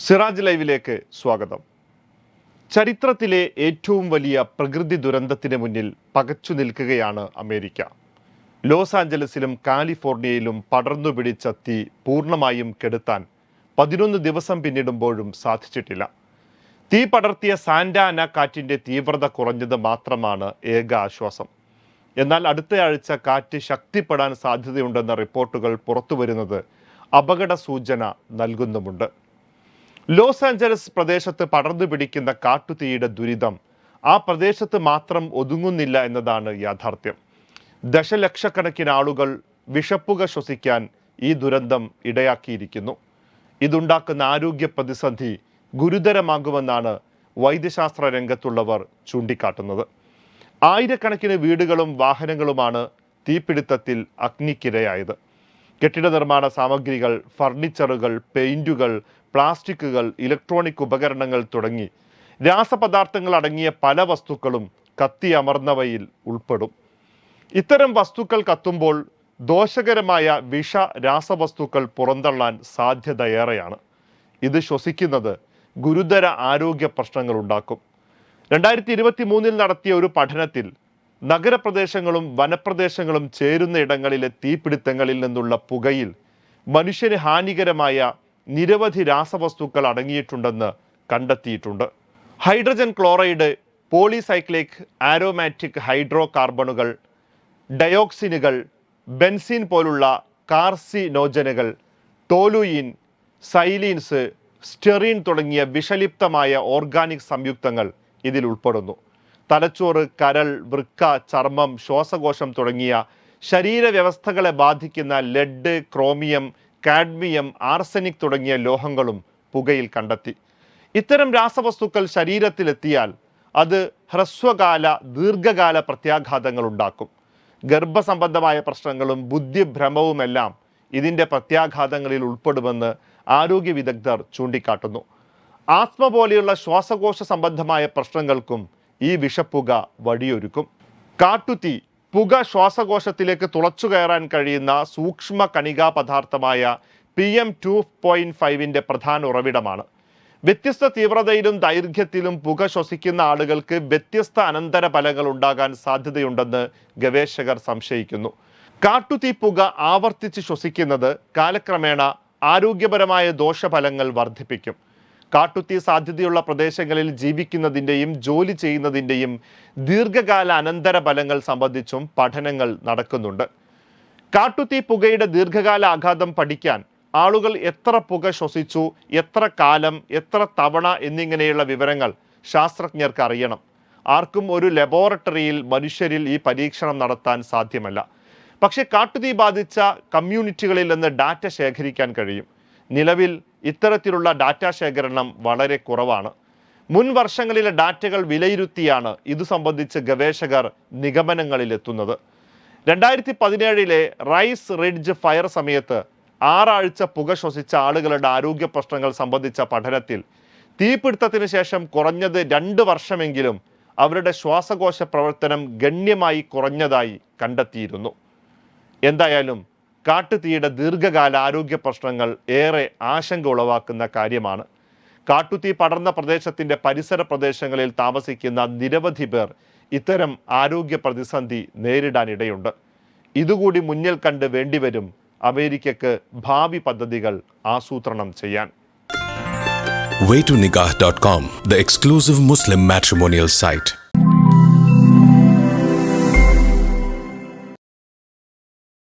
സിറാജ് ലൈവിലേക്ക് സ്വാഗതം. ചരിത്രത്തിലെ ഏറ്റവും വലിയ പ്രകൃതി ദുരന്തത്തിന് മുന്നിൽ പകച്ചു നിൽക്കുകയാണ് അമേരിക്ക. ലോസ് ആഞ്ചലസിലും കാലിഫോർണിയയിലും പടർന്നു പിടിച്ച തീ പൂർണമായും കെടുത്താൻ പതിനൊന്ന് ദിവസം പിന്നിടുമ്പോഴും സാധിച്ചിട്ടില്ല. തീ പടർത്തിയ സാന്റാന കാറ്റിന്റെ തീവ്രത കുറഞ്ഞത് മാത്രമാണ് ഏക ആശ്വാസം. എന്നാൽ അടുത്തയാഴ്ച കാറ്റ് ശക്തിപ്പെടാൻ സാധ്യതയുണ്ടെന്ന റിപ്പോർട്ടുകൾ പുറത്തുവരുന്നത് അപകട സൂചന നൽകുന്നുമുണ്ട്. ലോസ് ആഞ്ചലസ് പ്രദേശത്ത് പടർന്നു പിടിക്കുന്ന കാട്ടുതീയുടെ ദുരിതം ആ പ്രദേശത്ത് മാത്രം ഒതുങ്ങുന്നില്ല എന്നതാണ് യാഥാർത്ഥ്യം. ദശലക്ഷക്കണക്കിന് ആളുകൾ വിഷപ്പുക ശ്വസിക്കാൻ ഈ ദുരന്തം ഇടയാക്കിയിരിക്കുന്നു. ഇതുണ്ടാക്കുന്ന ആരോഗ്യ പ്രതിസന്ധി ഗുരുതരമാകുമെന്നാണ് വൈദ്യശാസ്ത്ര രംഗത്തുള്ളവർ ചൂണ്ടിക്കാട്ടുന്നത്. ആയിരക്കണക്കിന് വീടുകളും വാഹനങ്ങളുമാണ് തീപിടുത്തത്തിൽ അഗ്നിക്കിരയായത്. കെട്ടിട നിർമ്മാണ സാമഗ്രികൾ ഫർണിച്ചറുകൾ പെയിന്റുകൾ പ്ലാസ്റ്റിക്കുകൾ ഇലക്ട്രോണിക് ഉപകരണങ്ങൾ തുടങ്ങി രാസപദാർത്ഥങ്ങൾ അടങ്ങിയ പല വസ്തുക്കളും കത്തി കത്തിയമർന്നവയിൽ ഉൾപ്പെടും. ഇത്തരം വസ്തുക്കൾ കത്തുമ്പോൾ ദോഷകരമായ വിഷ രാസവസ്തുക്കൾ പുറന്തള്ളാൻ സാധ്യതയേറെയാണ്. ഇത് ശ്വസിക്കുന്നത് ഗുരുതര ആരോഗ്യ പ്രശ്നങ്ങൾ ഉണ്ടാക്കും. രണ്ടായിരത്തി ഇരുപത്തി മൂന്നിൽ നടത്തിയ ഒരു പഠനത്തിൽ നഗരപ്രദേശങ്ങളും വനപ്രദേശങ്ങളും ചേരുന്ന ഇടങ്ങളിലെ തീപിടുത്തങ്ങളിൽ നിന്നുള്ള പുകയിൽ മനുഷ്യന് ഹാനികരമായ നിരവധി രാസവസ്തുക്കൾ അടങ്ങിയിട്ടുണ്ടെന്ന് കണ്ടെത്തിയിട്ടുണ്ട്. Hydrogen chloride polycyclic aromatic hydro കാർബണുകൾ ഡയോക്സിനുകൾ ബെൻസിൻ പോലുള്ള കാർസിനോജനുകൾ ടോലുയിൻ സൈലീൻസ് സ്റ്റെറീൻ തുടങ്ങിയ വിഷലിപ്തമായ ഓർഗാനിക് സംയുക്തങ്ങൾ ഇതിൽ ഉൾപ്പെടുന്നു. തലച്ചോറ് കരൾ വൃക്ക ചർമ്മം ശ്വാസകോശം തുടങ്ങിയ ശരീരവ്യവസ്ഥകളെ ബാധിക്കുന്ന ലെഡ് ക്രോമിയം കാഡ്മിയം ആർസനിക് തുടങ്ങിയ ലോഹങ്ങളും പുകയിൽ കണ്ടെത്തി. ഇത്തരം രാസവസ്തുക്കൾ ശരീരത്തിലെത്തിയാൽ അത് ഹ്രസ്വകാല ദീർഘകാല പ്രത്യാഘാതങ്ങൾ ഉണ്ടാക്കും. ഗർഭസംബന്ധമായ പ്രശ്നങ്ങളും ബുദ്ധിഭ്രമവുമെല്ലാം ഇതിന്റെ പ്രത്യാഘാതങ്ങളിൽ ഉൾപ്പെടുമെന്ന് ആരോഗ്യ വിദഗ്ധർ ചൂണ്ടിക്കാട്ടുന്നു. ആസ്മ പോലെയുള്ള ശ്വാസകോശ സംബന്ധമായ പ്രശ്നങ്ങൾക്കും ഈ വിഷപ്പുക വഴിയൊരുക്കും കാട്ടുതീ പുക ശ്വാസകോശത്തിലേക്ക് തുളച്ചു കയറാൻ കഴിയുന്ന സൂക്ഷ്മ കണികാ പദാർത്ഥമായ പി എം ടു പോയിന്റ് ഫൈവിന്റെ പ്രധാന ഉറവിടമാണ്. വ്യത്യസ്ത തീവ്രതയിലും ദൈർഘ്യത്തിലും പുക ശ്വസിക്കുന്ന ആളുകൾക്ക് വ്യത്യസ്ത അനന്തര ഫലങ്ങൾ ഉണ്ടാകാൻ സാധ്യതയുണ്ടെന്ന് ഗവേഷകർ സംശയിക്കുന്നു. കാട്ടുതീ പുക ആവർത്തിച്ച് ശ്വസിക്കുന്നത് കാലക്രമേണ ആരോഗ്യപരമായ ദോഷഫലങ്ങൾ വർദ്ധിപ്പിക്കും. കാട്ടുതീ സാധ്യതയുള്ള പ്രദേശങ്ങളിൽ ജീവിക്കുന്നതിന്റെയും ജോലി ചെയ്യുന്നതിന്റെയും ദീർഘകാല അനന്തര ഫലങ്ങൾ സംബന്ധിച്ചും പഠനങ്ങൾ നടക്കുന്നുണ്ട്. കാട്ടുതീ പുകയുടെ ദീർഘകാല ആഘാതം പഠിക്കാൻ ആളുകൾ എത്ര പുക ശ്വസിച്ചു എത്ര കാലം എത്ര തവണ എന്നിങ്ങനെയുള്ള വിവരങ്ങൾ ശാസ്ത്രജ്ഞർക്ക് അറിയണം. ആർക്കും ഒരു ലബോറട്ടറിയിൽ മനുഷ്യരിൽ ഈ പരീക്ഷണം നടത്താൻ സാധ്യമല്ല. പക്ഷേ കാട്ടുതീ ബാധിച്ച കമ്മ്യൂണിറ്റികളിൽ നിന്ന് ഡാറ്റ ശേഖരിക്കാൻ കഴിയും. നിലവിൽ ഇത്തരത്തിലുള്ള ഡാറ്റ ശേഖരണം വളരെ കുറവാണ്. മുൻ വർഷങ്ങളിലെ ഡാറ്റകൾ വിലയിരുത്തിയാണ് ഇതു സംബന്ധിച്ച് ഗവേഷകർ നിഗമനങ്ങളിലെത്തുന്നത്. രണ്ടായിരത്തി പതിനേഴിലെ റൈസ് റിഡ്ജ് ഫയർ സമയത്ത് ആറാഴ്ച പുക ശ്വസിച്ച ആളുകളുടെ ആരോഗ്യ പ്രശ്നങ്ങൾ സംബന്ധിച്ച പഠനത്തിൽ തീപിടുത്തത്തിന് ശേഷം കുറഞ്ഞത് രണ്ട് വർഷമെങ്കിലും അവരുടെ ശ്വാസകോശ പ്രവർത്തനം ഗണ്യമായി കുറഞ്ഞതായി കണ്ടെത്തിയിരുന്നു. എന്തായാലും കാട്ടുതീയുടെ ദീർഘകാല ആരോഗ്യ പ്രശ്നങ്ങൾ ഏറെ ആശങ്ക ഉളവാക്കുന്ന കാര്യമാണ്. കാട്ടുതീ പടർന്ന പ്രദേശത്തിന്റെ പരിസര പ്രദേശങ്ങളിൽ താമസിക്കുന്ന നിരവധി പേർ ഇത്തരം ആരോഗ്യ പ്രതിസന്ധി നേരിടാനിടയുണ്ട്. ഇതുകൂടി മുന്നിൽ കണ്ട് വേണ്ടിവരും അമേരിക്കക്ക് ഭാവി പദ്ധതികൾ ആസൂത്രണം ചെയ്യാൻ. Waytonikah.com, the exclusive Muslim matrimonial site.